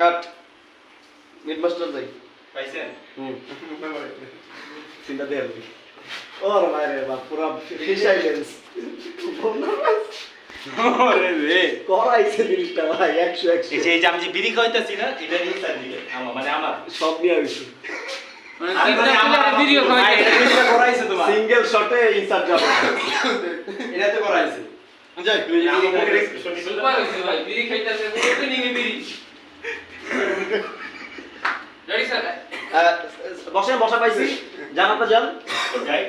কাট। মিডমাস্টার যাই পাইছেন? হুম। চিন্তা দে আর কি ওর মারে বাপ পুরা সাইলেন্স ওরে রে। করাইছে জিনিসটা ভাই একশো একশো। এই যে এই যে আমি যে বিড়ি খাইতেছি না এটা নিয়ে স্যার দিকে। আমার মানে আমার। সব নিয়ে মানে মানে সিঙ্গেল শটে ইনসার্ট যাবে। এটা তো করাইছে। যাই বিড়ি খাইতাছে বিড়ি। রেডি স্যার বসে বসা পাইছি। যান যাই।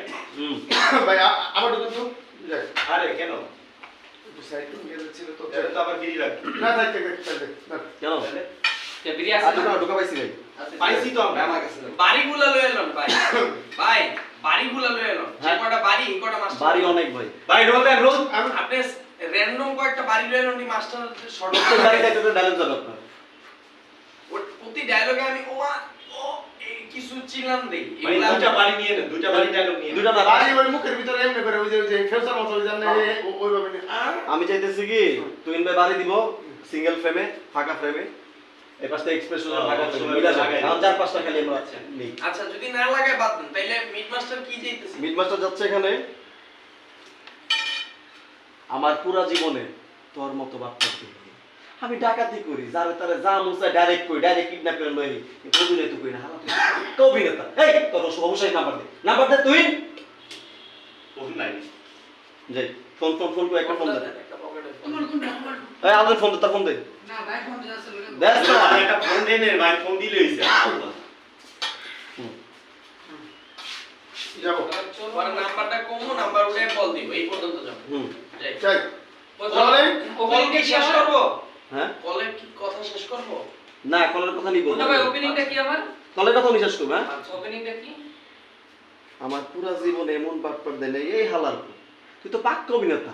ভাই আ- ঢুকুন তো। আরে কেন? একটু সাইড টু গিয়ে ছিল তো এটা তো আবার বিড়ি লাগবে না থাক থাক থাক থাক না কেন? তাহলে কে বিড়ি আর আছে ঢুকা ঢুকা পাইছি ভাই। পাইছি তো আমরা। আমার কাছে বাড়িগুলা লয়ে এলাম ভাই। ভাই বাড়িগুলা লয়ে এলাম। যে হ্যাঁ। কয়টা বাড়ি কয়টা মাস্টার। বাড়ি অনেক ভাই। ভাই দেন আপনি র্যান্ডম কয়েকটা বাড়ি লয়ে এলাম মাস্টার শর্ট বাড়ি থাকতে তো ব্যালেন্স আপনার। প্রতি ডায়লগে আমি ওমা ও এই কিছু চিলাম দেই ভাই দুটা বাড়ি নিয়ে নেন দুটা বাড়ি ডায়লগ নিয়ে দুটা বাড়ি। ওই মুখের ভিতরে এমনি করে ওই যে যে ফেসার মতো ওই জানে ওইভাবে নি আমি চাইতেছি কি তুইন ভাই বাড়ি দিব সিঙ্গেল ফ্রেমে ফাঁকা ফ্রেমে এই পাশটা এক্সপ্রেশন হ্যাঁ, ফাঁকা ফ্রেমে মিলা লাগাই চার পাঁচটা খালি আমরা নেই। আচ্ছা যদি না লাগায় বাদ দেন তাইলে মিড মাস্টার কি চাইতেছি? মিড মাস্টার যাচ্ছে এখানে। আমার পুরা জীবনে তোর মতো বাপ্পা আমি ডাকাতি করি যারে তারে যা মুসা ডাইরেক্ট করি ডাইরেক্ট কিডন্যাপ করে লই অভিনয় তো করি না তো অভিনেতা এই তোর অবশ্যই নাম্বার দে। নাম্বার দে তুই। ফোন নাই যাই ফোন ফোন ফোন করে একটা ফোন দে। এই আমাদের ফোন দে তার ফোন দে। না ভাই ফোন দিতে আসলে দেখ ভাই, একটা ফোন দেন এর ভাই ফোন দিলে হইছে যাব। পরে নাম্বারটা কমো নাম্বার উঠে কল দিব। এই পর্যন্ত যাব। হুম। যাই। যাই। কলে বলে কি শেষ করব? হ্যাঁ? কলে কি কথা শেষ করব? না কলের কথা নিব না। ভাই ওপেনিংটা কি আমার কলের কথা আমি শেষ করব হ্যাঁ? আচ্ছা ওপেনিংটা কি? আমার পুরা জীবনে এমন বাটপার দেয় নাই, এই হালার পর। তুই তো পাক্কা অভিনেতা।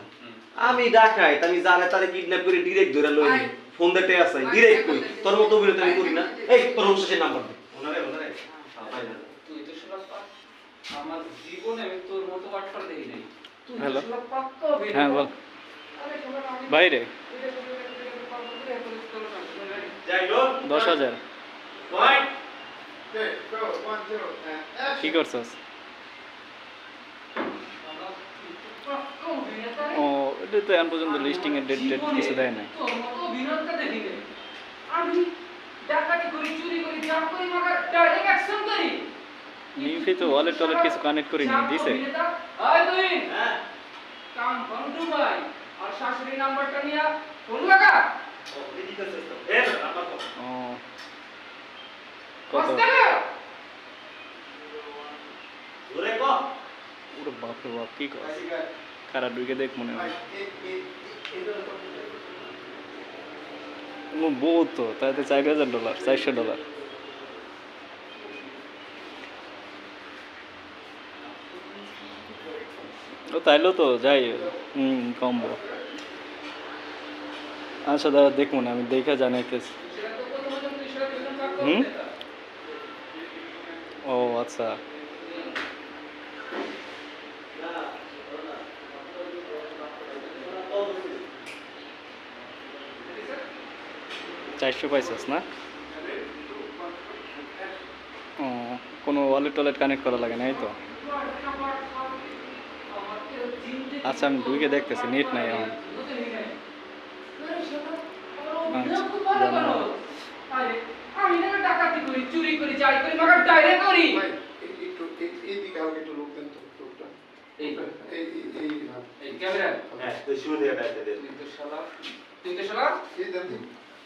আমি ডাকাই আমি জানে তারে কিডন্যাপ করে ডিরেক্ট ধরে লই ফোন দিতে আয়, ডিরেক্ট কই। তোর মতো অভিনেতা আমি করি না। এই তোর শেষের নাম্বার দে। ওনারে ওনারে। না। তুই তো শালা আমার জীবনে আমি তোর মতো বাটপার দেখি নাই। হ্যালো। অভিনেতা। হ্যাঁ বল। বাইরে। দশ হাজার. কি করছস। ও এটা তো এখন পর্যন্ত লিস্টিং এর ডেট ডেট কিছু দেয় নাই নিমফি তো ওয়ালেট টলেট কিছু কানেক্ট করি নি দিছে হ্যাঁ কাম ফোন দুবাই আর শাশুড়ি নাম্বারটা নিয়ে ফোন লাগা কত? ওরে ক কর? ঢুকে দেখ মনে হয়। বহুত তো তাতে চার হাজার ডলার, চারশো ডলার। ও, তাইলেও তো যাই হুম কমবো। আচ্ছা দাদা দেখুন, আমি দেখে জানাইতেছি। হুম? ও আচ্ছা। চারশো পাইছিস না? ও, কোনো ওয়ালেট টলেট কানেক্ট করা লাগে না, এই তো? আচ্ছা আমি ঢুকে দেখতেছি, নেট নাই এখন। আমি না ডাকাতি করি চুরি করি যাই করি মাগার ডাইরেক্ট করি। একটু এই- এইদিকে হালকা একটু লোক দেন তো, লোকটা। এই। এই- এই- এই ক্যামেরা। হ্যাঁ তো শুরু থেকে ডাইতে দে তুই তো শালা তুই তো শালা। এই দেন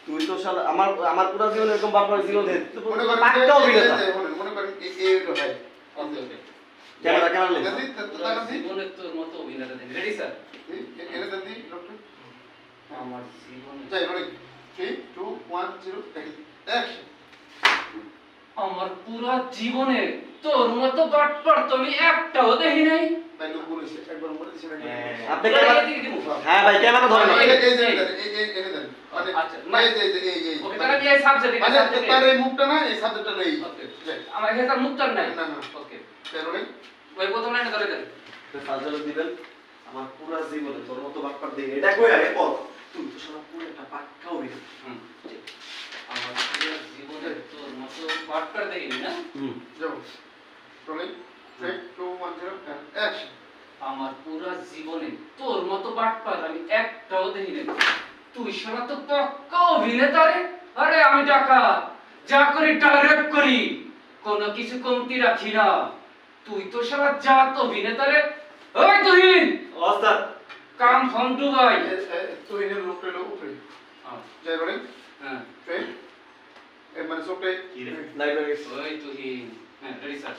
তুই তো শালা আমার আমার পুরা জীবনে এরকম বাটপার ছিল দে মনে অভিনেতা এই- এই- মনে- এই- এই ভাই। ওকে ক্যামেরা ক্যামেরা লে। জীবনে তোর মতো অভিনেতা রেডি স্যার লোকটা। আমার জীবনে? Action. আমার পুরা জীবনে তোর মতো বাটপার তো আমি একটাও দেখি নাই হ্যাঁ। হ্যাঁ ভাই ক্যামেরা ধরে না এই- এই যে এই-। মানে- আচ্ছা, এই যে- এই যে- ওকে তাহলে এই সাবজেক্ট মানে তার এই মুখটা না, এই শব্দটা নেই। আমার এখানে তার মুক্তার নাই না, না। ওকে যাই, ওই প্রথম ধরে দেন ফাজল দিবেন আমার পুরা জীবনে তোর মতো বাটপার দে এটা কই আরে বল তুই তো শালা পুরো একটা পাক্কা আমার না? হুম। যাও three two one zero action আমার পুরা জীবনে তোর মতো বাটপার আমি একটাও তুই শালা তো পক্কা অভিনেতা রে আরে আমি টাকা যা করি ডাইরেক্ট করি। কোনো কিছু কমতি রাখি না। তুই তো শালা জাত অভিনেতা রে ওই তুহিন! ওস্তাদ কাম দুবাই তুই নে লোক পেল উপরে। যাই রোলিং হ্যাঁ। থ্রি এ মানে সোপে কি রে? লাইট হয়ে ওই তুহিন হ্যাঁ রেডি স্যার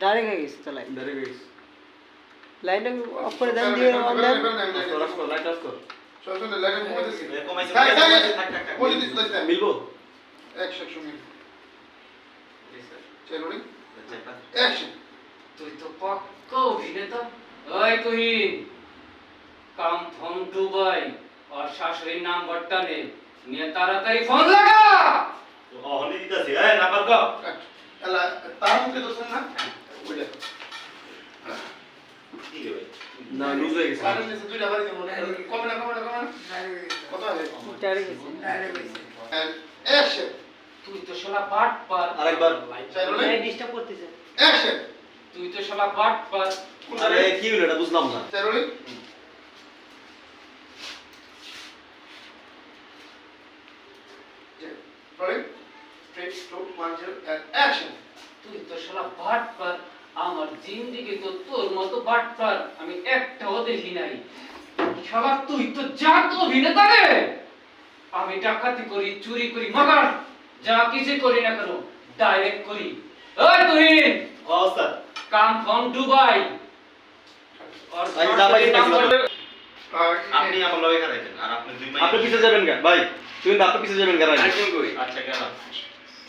ডাইরেক্ট হয়ে গেছে তো লাইট ডাইরেক্ট হয়ে গেছে। লাইনটা অফ করে দেন দিয়ে অন দেন। লাইট অফ কর চল চল লাগে কমে দিছি এ, হ্যাঁ কমাইছে, হ্যাঁ থাক, থাক, থাক। বলে দিছি লাইতে মিলবো? অ্যাকশন শুনি যাই রোলিং একটা। অ্যাকশন তুই তো পাক্কা অভিনেতা ওই তুহিন কাম ফ্রম দুবাই আর শাশুড়ির নাম্বারটা নে। নিয়ে তাড়াতাড়ি ফোন লাগা। তো অহনি দিতাছি, এই, নাম্বার কও। এলা তার মুখে দোষ না? বুঝলে কি রে ভাই? না লুজ হয়ে গেছে। কারণ নিচে দুইটা বাড়ি দেবো কমে না কমে না কমে না। কত আছে ডাইরেক্ট গেছে। and তুই তো শালা বাট পার আরেকবার ডিস্টার্ব করতেছে। তুই তো শালা বাট পার আরে কি হলো? এটা বুঝলাম না। যাই রোলিং রোলিং 3 2 1 0 and action তুই তো শালা বাট পার আমার জিন্দিগি তো তোর মতো বাট পার আমি একটাও দেখি নাই। শালা তুই তো জাত অভিনেতা রে! আমি ডাকাতি করি চুরি করি মগার যা কিছু করি না কেন ডাইরেক্ট করি। ওই তুহিন! ও। কাম ফ্রম দুবাই আর আই দাবাই শাশুড়ির নাম্বার- আপনি আমার লগে খারাইছেন, আর আপনি দুই মাইল- আপনি পিছে যাবেন গা ভাই তুই আপনি পিছে যাবেন গা রাইট? আচ্ছা, কেন?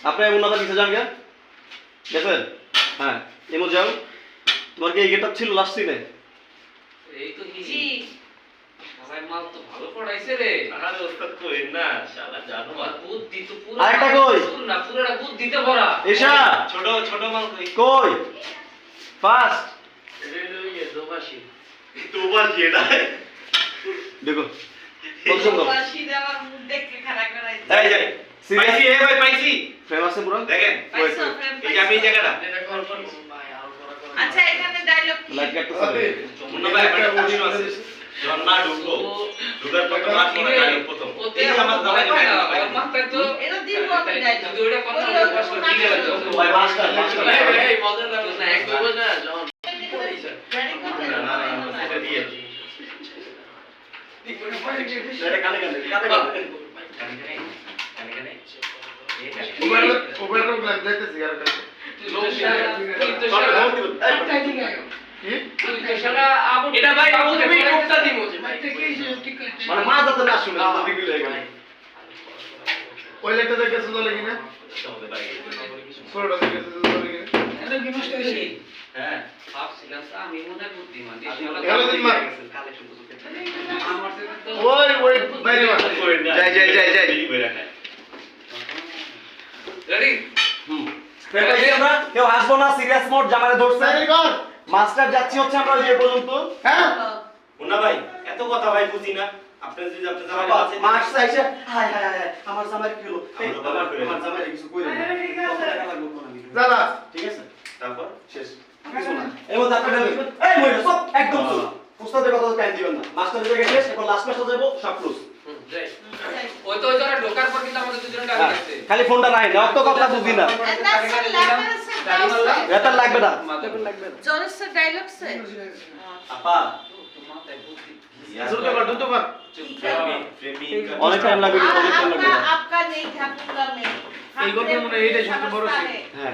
আপনি এমন মাথা পিছে যান গা। গেছেন হ্যাঁ এমন যাও। তোমার কি এই গেটআপ ছিল লাস্ট সিনে এই তো জি। মাল তো ভালো পড়াইছে রে। আরে ওস্তাদ কইেন না, শালা জানো আর। বুদ্ধি তো পুরো আরেকটা কই? না পুরোটা বুদ্ধিতে ভরা। এশা ছোট ছোট মাল কই? কই? এটা দেখো কত সুন্দর এই যাই সিরিয়াস পাইছি এ ভাই পাইছি। ফ্রেম আছে পুরো? দেখেন। Wait, wait. এই যে আমি জায়গাটা। আচ্ছা এখানে ডায়লগ মুন্না ভাই একটা আছে। না ঢুকবো ঢুকার পর তোমার মনে হয় প্রথম। এই আমার আমার জামাই না ভাই মাথায় তো এটা দিব আমি ডায়লগ যদি ওটা কথা বলে ঠিক আছে ভাই মাস্টার মাস্টার না এক দুই না রেডি করতে না না না এটা দিয়ে। এটা কানে কানে কানে কানে। মোবাইল মোবাইল লাগ যাইতেছি আর এটা ভাই তুমি মুক্তা দিব মানে মা যাতে না শুনে তো বিগড়ে হয়ে ওই লেখা দেখে সুন্দর লাগি না? ছোটটা দেখে সুন্দর লাগি না হ্যাঁ ভাবছিলাম আমি মনে বুদ্ধিমান। এই আপনি শালা আমার তো ওই ওই বাইরে মার যাই, যাই, যাই, যাই। দেরি করে রাখায়। রেডি হুম। আমরা। কেউ আসব না সিরিয়াস মোড জামারে ধরছে। মাস্টার যাচ্ছি হচ্ছে আমরা ওই যে পর্যন্ত। হ্যাঁ? মুন্না ভাই এত কথা ভাই বুঝি না। আপনি যদি আপনি জামাই আছে মাস চাইছে হায় হায় হায় আমার জামাই কি হলো? আমার জামাই কিছু কইরে না। দাদা। ঠিক আছে? তারপর? শেষ। কিছু না। এই মধ্যে আপনি এই মইরা সব একদম চলো উস্তাদের কথা তো টাইম দিবেন না। মাস্টার জায়গায় শেষ এখন লাস্ট ম্যাচটা যাব সব ক্লোজ হ্যাঁ, খালি ফোনটা নাই না অত কথা বুঝি না। এটা লাগবে না। অনেক টাইম লাগবে অনেক টাইম লাগবে আপনার নেই ঠাকুর নেই। এই গল্পের মনে এইটাই সবচেয়ে বড় হ্যাঁ।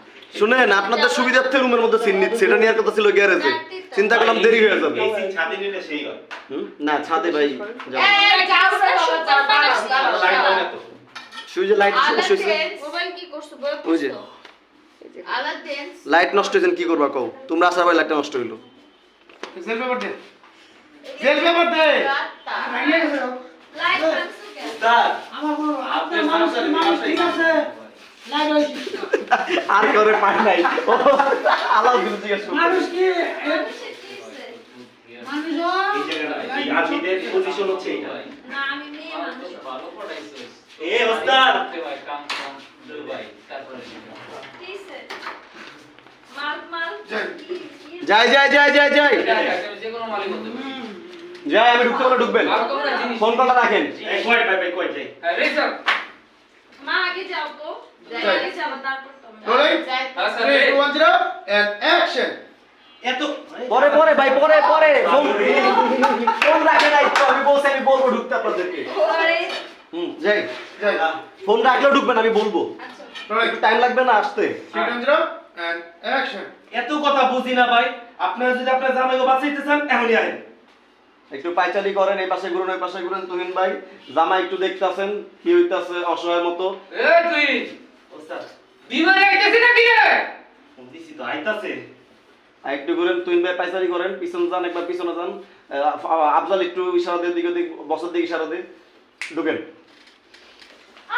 শুনেন আপনাদের সুবিধার্থে রুমের মধ্যে সিন নিচ্ছে এটা নেওয়ার কথা ছিল গ্যারেজে চিন্তা করলাম দেরি হয়ে যাবে ছাদে নিলে সেই হয় না ছাদে ভাই হয় সুইজে লাইট যে। লাইট নষ্ট হয়েছেন কি করবা কও তোমরা আসার পরে লাইটটা নষ্ট হইল আমার আপনার মানুষ মানুষের মানুষ ঠিক আছে আর করে পাই নাই ও, আলাউদ্দিন জিজ্ঞেস করছে। মানুষ কি? মানুষ পজিশন হচ্ছে এটা না, আমি মেয়ে মানুষ। ভালো পড়াইছিস এ ওস্তাদ কাম কাম দুবাই তারপরে কি হইছে? মাল, মাল, যাই। কি- কি হইছে? যাই যাই যাই যাই যাই যে কোনো মালিক হতে পারে যাই আমি ঢুকতে পারলে ঢুকবেন আর ফোন কলটা রাখেন এই কয় ভাই ভাই কয় যাই আগে যাও তো। আগে যাও, তারপর তোমরা। রোলিং যাই। 3 2 1 0 এন্ড অ্যাকশন এত পরে পরে ভাই পরে পরে। ফোন রাখে নাই তো আমি বলছি আমি বলব ঢুকতে আপনাদেরকে। হুম যাই যাই। ফোন রাখলেও ঢুকবেন আমি বলব। আচ্ছা। একটু টাইম লাগবে না আসতে? 3 2 0 এন্ড অ্যাকশন এত কথা বুঝি না ভাই। আপনারা যদি আপনার জামাইকে বাঁচাইতে চান এখনই আহেন। একটু পাইচালি করেন এই পাশে ঘুরেন ওই পাশে ঘুরেন। তুহিন ভাই জামা একটু দেখতেছেন কি হইতাছে অসহায় মতো। এ তুই ওস্তাদ। বিমানে আইতেছিস না কি রে দিছি তো আইতাছে। আর একটু ঘুরেন তুহিন ভাই পাইচারি করেন পিছনে যান একবার পিছনে যান। আফজাল একটু ইশারা দিয়ে দিকে দিক বছর দিকে ইশারা দিয়ে। ঢুকেন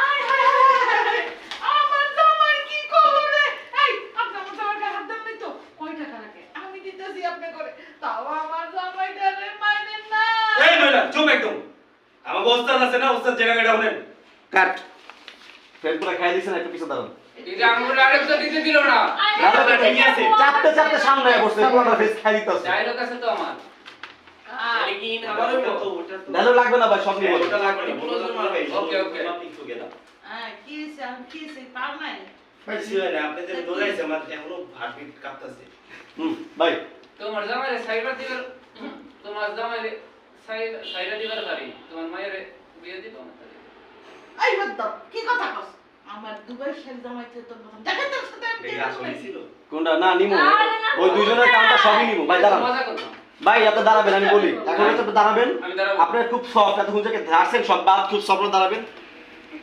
আয় হায় হায় হায় হায়। আমার জামাই কি করবে এই আপনি আমার জামাইকে হাত দেন নাই তো কয় টাকা লাগে আমি দিতেছি আপনি করে তাও আমার জামাইটা রে মাইনেন না এই মহিলা চুপ একদম আমার ওস্তাদ আছে না জায়গা এটা হলেন। কাট। ফ্রেন্ড করে খাই দিছেন একটু পিছনে দাঁড়ান। এই যে আঙ্গুল আরেকটা দিতে দিল না। আয়, না, না, আয়, ঠিকই আছে। চাপতে চাপতে সামনে বসছে পুরোটা ফেস খাই দিতেছে। ডায়লগ আছে তো আমার। আয়। তো ডায়লগ লাগবে না ভাই সব নিয়ে ওটা লাগবে না। তো ওকে, ওকে। আয়, কি হইছে? কি হইছে? পাও নাই? কিছু হয় না আপনি যে দৌড়াইছে আমার এখনও হার্টবিট কাঁপতাছে। হুম ভাই। তোমার জামাইরে সাইডা দিবার তোমার জামাইরে সাইডা সাইডা দিবার পারি? তোমার মায়ের বিয়ে দিব এই বাদ কি কথা কস? আমার দুবাই শেখ জামাইতে তোর প্রথম দেখা তোর সাথে আমি এই দেখা আসলে করেছি। ছিল কোনটা? না নিমু। ওই দুইজনের কামটা সবই নিমু। ভাই দাঁড়ান। ভাই আপনি দাঁড়াবেন আমি বলি। এখন আপনি দাঁড়াবেন। আপনার খুব সফট এতক্ষণ থেকে ধারছেন সব বাদ খুব সফট দাঁড়াবেন।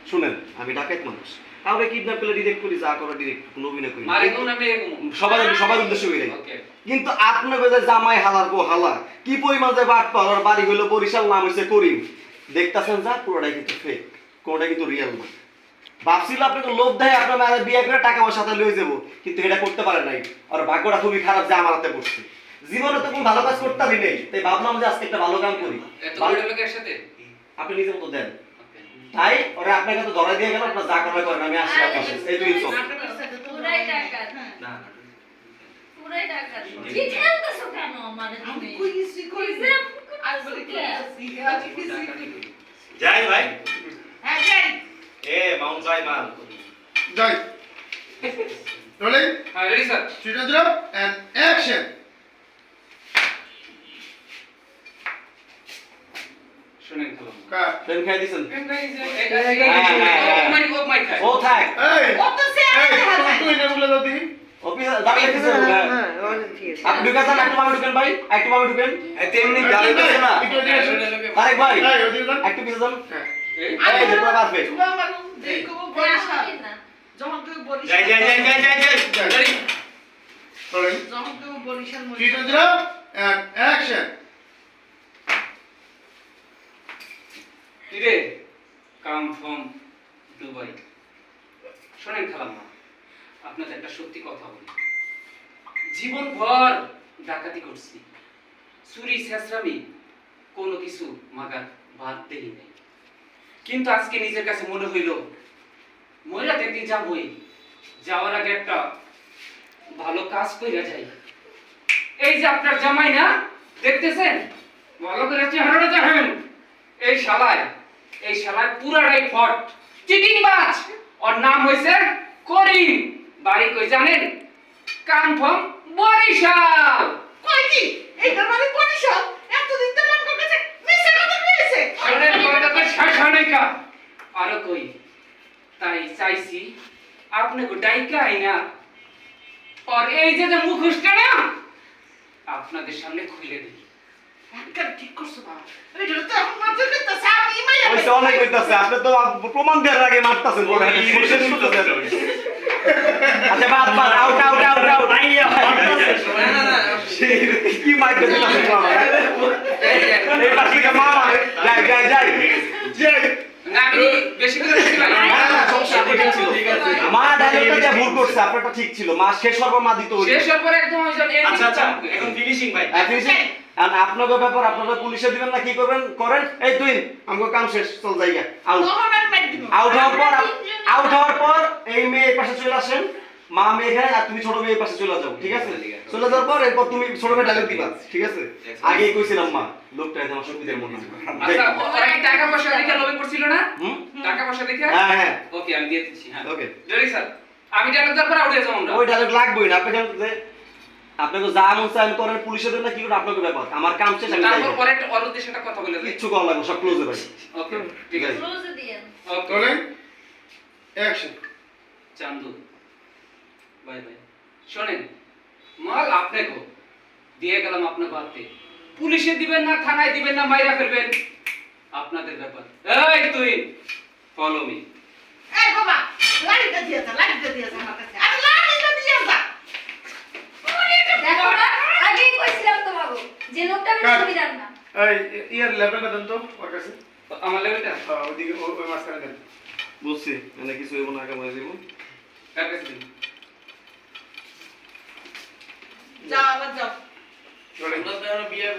শুনেন আমি ডাকাত মানুষ। কাউকে কিডন্যাপ করলে ডিরেক্ট করি যা করা ডিরেক্ট কোনো অভিনয় করি না। মারে কোন আমি এরকম সবার সবার উদ্দেশ্য করি কিন্তু আপনার জামাই হালার গো হালা। কি পরিমাণ যে বাট পাওয়ার বাড়ি হইল বরিশাল নাম হইছে করিম। দেখতাছেন যা পুরোটাই কিন্তু ফেক কোনটা কিন্তু রিয়েল না। ভাবছিল আপনাকে লোভ দেয় আপনার মায়ের বিয়ে করে টাকা পয়সা সাথে লয়ে যাব কিন্তু এটা করতে পারে নাই। আর ভাগ্যটা খুবই খারাপ যে আমার হাতে পড়ছে। জীবনে তো কোনো ভালো কাজ করতে পারি নেই তাই ভাবলাম যে আজকে একটা ভালো কাম করি। ভালো- লোকের সাথে? আপনি নিজের মতো দেন। তাই ওরা আপনাকে তো ধরা দিয়ে গেল আপনার যা করার করেন আমি আসি আপনার কাছে। এই দুই চোখ আপনার পুরাই ডাকাত। না পুরাই ডাকাত। কি খেলতেছো কেন আমারে আমি তুমি? যাই ভাই হ্যাঁ যাই এ মাউন্ট যাই মাল যাই রোলিং হ্যাঁ রেডি স্যার 3 2 0 এন্ড অ্যাকশন শুনেন খেলো খাই দিছেন হ্যাঁ, ও ভাই তো ভাই হ্যাঁ। না। বরিশাল যাই যাই যাই যাই যাই যাই। যাই। রোলিং যখন তুমি বরিশাল 3 2 0 এন্ড অ্যাকশন কিরে? Come from Dubai. শোনেন খালাম্মা আপনাদের একটা সত্যি কথা বলি। জীবন ভর ডাকাতি করছি। চুরি শেষরামি কোনো কিছু মাগার বাদ দেই নাই। কিন্তু আজকে নিজের কাছে মনে হইল মহিলা দেখতে যাবই। যাওয়ার আগে একটা ভালো কাজ কইরা যাই। এই যে আপনার জামাই না, দেখতেছেন? ভালো করে চেহারাটা দেখেন। এই শালায় এই শালায় পুরাটাই ফট। চিটিং বাজ ওর নাম হইছে করিম। বাড়ি কই জানেন? কানফম বরিশাল। কই কি? এইটা মানে বরিশাল। এতদিন তো আমার কাছে মিছে কথা কইছে। শোনেন কথাতে শাসনিকা আরও কই? তাই চাইছি আপনি গো ডাইকা আইনা। আর এই যে যে মুখোশটা না আপনাদের সামনে খুলে দিই। ঠিক করছ বাবা। এইটা তো এখন মাত্র করতেছে আমি মাইয়া ওই তো অনেক হইতাছে আপনি তো প্রমাণ দেওয়ার আগে মারতাছেন Até বাদ বাদ আউট আউট আউট আউট নাই কি মাইক দিল মামা এই não. মামা যাই যাই যাই যাই মা ডায়লগটা যা ভুল করছে আপনারটা ঠিক ছিল মা শেষ পর্ব মা দিত আচ্ছা আচ্ছা ব্যাপার আপনারা পুলিশে দিবেন না কি করবেন করেন এই তুই আমার কাম শেষ চল যাইগা আউট আউট হওয়ার পর আউট হওয়ার পর এই মেয়ে এই পাশে চলে আসেন। মা মেয়ে এখানে আর তুমি ছোট মেয়ে পাশে চলে যাও ঠিক আছে? চলে যাওয়ার পর এরপর তুমি ছোট মেয়ে ডায়লগ দিবা ঠিক আছে? আগেই কইছিলাম মা লোকটা একদম অসুবিধার মনে আচ্ছা টাকা পয়সা দেখে লোভে পড়ছিল না? টাকা পয়সা দেখে হ্যাঁ হ্যাঁ। ওকে আমি দিয়ে দিচ্ছি হ্যাঁ। ওকে জরি স্যার আমি টাকা দেওয়ার পর আউট হয়ে যাব আমরা। ওই ডায়লগ লাগবেই না আপনি জানেন আপনাকে যা মন আমি করেন পুলিশে দেন না কি করে আপনাকে ব্যাপার। আমার কাম শেষ আমি তারপর পরে একটা অন্য দেশে একটা কথা বলে দিই। কিচ্ছু করা লাগবে সব ক্লোজে ভাই ওকে ঠিক আছে। ক্লোজে দিয়েন ওকে অ্যাকশন চান্দু। Bye bye. শোনেন মাল আপনাকে দিয়ে গেলাম আপনাকে হাতে পুলিশে দিবেন না থানায় দিবেন না মাইরা ফেলবেন। আপনাদের ব্যাপার। এই তুই ফলো মি এই বাবা লাইটটা দিয়ে যা লাইটটা দিয়ে যা আমার কাছে। আরে লাইটটা দিয়ে যা দেখো না আগেই কইছিলাম তোমাকে যে লোকটা আমি কাট। সুবিধার না। এই ইয়ার লেভেলটা দেন তো ওর কাছে। আমার লেভেলটা? হ্যাঁ, ওইদিকে ওই ওই মাঝখানে দেন। বুঝছি মানে কিছু হইব না কামাই দিব। কার কাছে দিন? যাও আবার যাও। রোলিং বিয়ে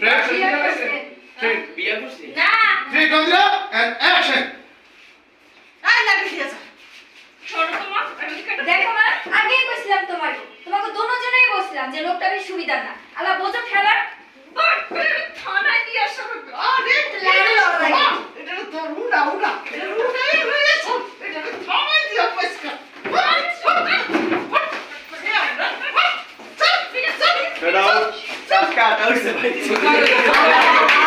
ফ্রেশ করছেন? থ্রি না। থ্রি কন্দ্রা এন্ড অ্যাকশন 여기서 파이팅.